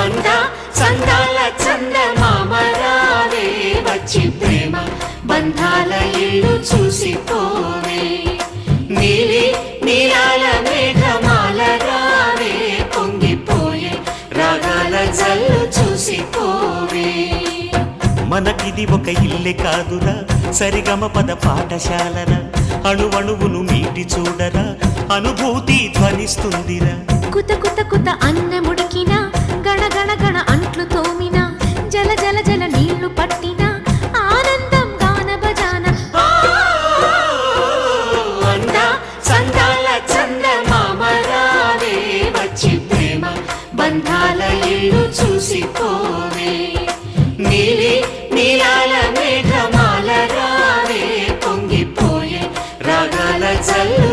మంద చందాల చంద మామరావే వచ్చి ప్రేమ బంధాల ఇల్లు చూసిపోవే. నీలి నీలాల మేఘమాల రావే పొంగిపోయే రాగాల జల్లు చూసిపోవే. మనకిది ఒక ఇల్లే కాదురా సరిగమ పద పాఠశాలరా. అణువణువును మీటి చూడరా అనుభూతి ధ్వనిస్తుందిరా. కుత కుత కుత అన్నము చందాల చంద మామరావే వచ్చి ప్రేమ బంధాల ఇల్లు చూసిపోవే. నీలి నీలాల మేఘమాల రావే పొంగిపోయే రాగాల చల్లు